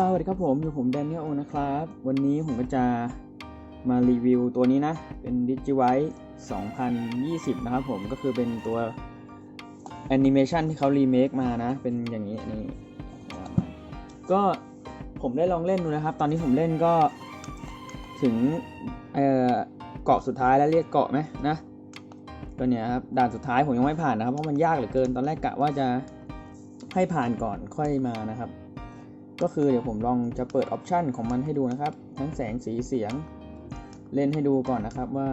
สวัสดีครับผมอยู่ผมแดเนียลนะครับ วันนี้ผมก็จะมารีวิวตัวนี้นะ เป็น d i g i v i t e 2020 นะครับผมก็คือเป็นตัวแอนิเมชันที่เขารีเมคมานะ เป็นอย่างนี้นี่ก็ผมได้ลองเล่นดูนะครับ ตอนนี้ผมเล่นก็ถึงเอ่อเกาะสุดท้ายแล้วเรียกเกาะไหมนะตัวเนี้ยครับด่านสุดท้ายผมยังไม่ผ่านนะครับ เพราะมันยากเหลือเกิน ตอนแรกกะว่าจะให้ผ่านก่อนค่อยมานะครับ ก็คือเดี๋ยวผมลองจะเปิดออปชันของมันให้ดูนะครับ ทั้งแสงสีเสียง เล่นให้ดูก่อนนะครับว่า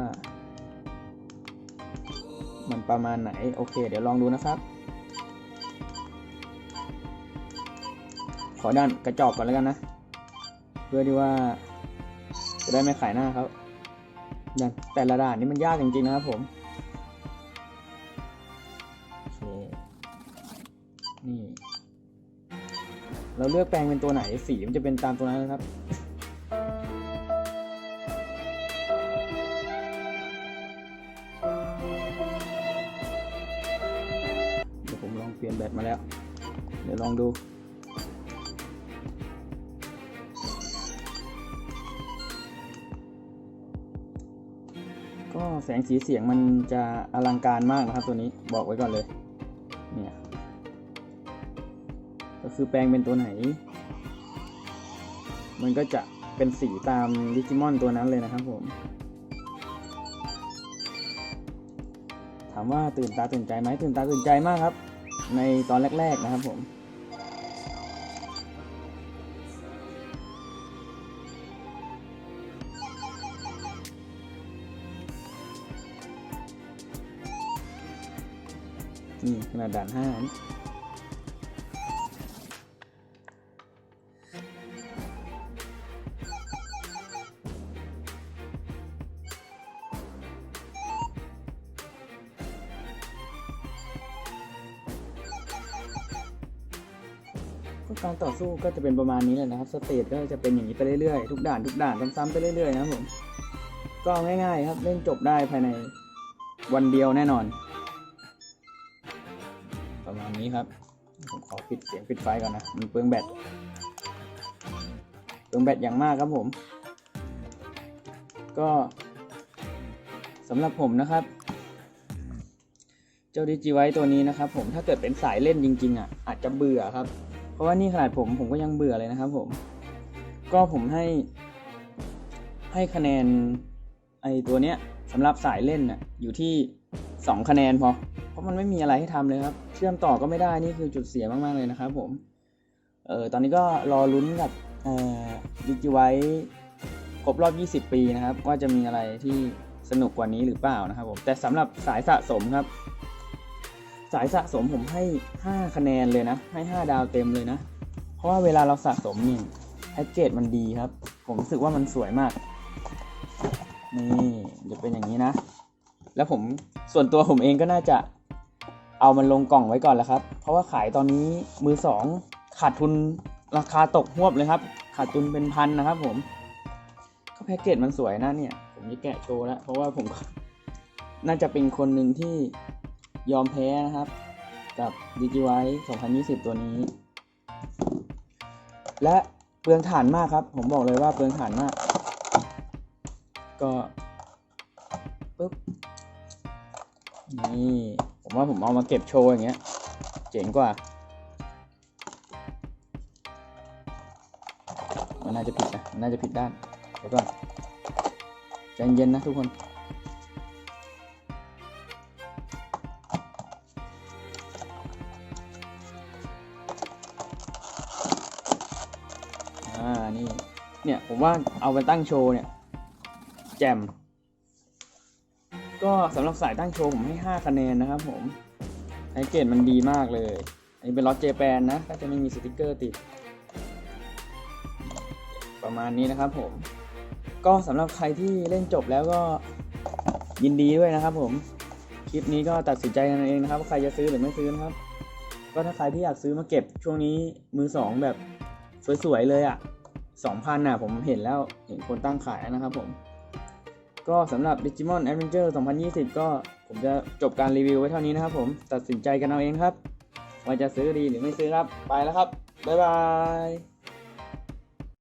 มันประมาณไหน โอเค เดี๋ยวลองดูนะครับ ขอด้านกระจอกก่อนแล้วกันนะ เพื่อที่ว่า จะได้ไม่ขายหน้าเขาด่านแต่ละด่านนี่มันยากจริงๆนะครับผม เราเลือกแปลงเป็นตัวไหนสีมันจะเป็นตามตัวนั้นนะครับ เดี๋ยวผมลองเปลี่ยนแบตมาแล้ว เดี๋ยวลองดูก็แสงสีเสียงมันจะอลังการมากนะครับตัวนี้บอกไว้ก่อนเลย เนี่ย ก็คือแปลงเป็นตัวไหน มันก็จะเป็นสีตามดิจิมอนตัวนั้นเลยนะครับผม ถามว่าตื่นตาตื่นใจไหมตื่นตาตื่นใจมากครับ ในตอนแรก ๆนะครับผมนี่ขนาดด่านห้า การต่อสู้ก็จะเป็นประมาณนี้แหละนะครับ สเตจก็จะเป็นอย่างนี้ไปเรื่อยๆ ทุกด่านทุกด่านซ้ำๆไปเรื่อยๆนะครับผม ก็ง่ายๆครับเล่นจบได้ภายในวันเดียวแน่นอน ประมาณนี้ครับ ผมขอปิดเสียงปิดไฟก่อนนะ มันเปลืองแบต เปลืองแบตอย่างมากครับผม ก็สำหรับผมนะครับ เจ้าดิจิไว้ตัวนี้นะครับผม ถ้าเกิดเป็นสายเล่นจริง ๆอะอาจจะเบื่อครับ เพราะว่านี่ขนาดผมผมก็ยังเบื่อเลยนะครับผม ก็ผมให้ ให้คะแนนไอตัวเนี้ยสำหรับสายเล่นน่ะอยู่ที่ 2 คะแนนพอ เพราะมันไม่มีอะไรให้ทำเลยครับ เชื่อมต่อก็ไม่ได้นี่คือจุดเสียมาก ๆ เลยนะครับผมเออตอนนี้ก็รอลุ้นกับดิจิไว้ครบรอบ 20 ปีนะครับ ว่าจะมีอะไรที่สนุกกว่านี้หรือเปล่านะครับผม แต่สำหรับสายสะสมครับ สายสะสมผมให้ 5 คะแนนเลยนะ ให้ 5 ดาวเต็มเลยนะ เพราะว่าเวลาเราสะสมนี่แพ็กเกจมันดีครับ ผมรู้สึกว่ามันสวยมาก นี่จะเป็นอย่างนี้นะ แล้วผมส่วนตัวผมเองก็น่าจะเอามันลงกล่องไว้ก่อนแล้วครับ เพราะว่าขายตอนนี้มือสองขาดทุนราคาตกหวบเลยครับ ขาดทุนเป็นพันนะครับผมก็แพ็กเกจมันสวยนะเนี่ย ผมจะแกะโชว์แล้ว เพราะว่าผมน่าจะเป็นคนหนึ่งที่ ยอมแพ้นะครับ กับ d i g i v i 2020 ตัวนี้ และเปลืองถ่านมากครับ ผมบอกเลยว่าเปลืองถ่านมาก ก็ปึ๊บนี่ผมว่าผมเอามาเก็บโชว์อย่างเงี้ย เจ๋งกว่า มันน่าจะผิดนะมันน่าจะผิดด้านเดี๋ยวก่อนใจเย็นๆนะทุกคน อ่า นี่ เนี่ย ผมว่าเอาไปตั้งโชว์เนี่ย แจม ก็สำหรับสายตั้งโชว์ผมให้ 5 คะแนนนะครับผมไอเกตมันดีมากเลย อันนี้เป็นล็อตเจแปนนะ ก็จะไม่มีสติกเกอร์ติด ประมาณนี้นะครับผม ก็สำหรับใครที่เล่นจบแล้วก็ยินดีด้วยนะครับผม คลิปนี้ก็ตัดสินใจกันเองนะครับว่าใครจะซื้อหรือไม่ซื้อนะครับ ก็ถ้าใครที่อยากซื้อมาเก็บช่วงนี้มือสองแบบสวยๆเลยอะ่ะ สองพันน่ะผมเห็นแล้วเห็นคนตั้งขายนะครับผม ก็สำหรับ Digimon Adventure 2020 ก็ผมจะจบการรีวิวไว้เท่านี้นะครับผมตัดสินใจกันเอาเองครับ ว่าจะซื้อดีหรือไม่ซื้อครับ ไปแล้วครับ บ๊ายบาย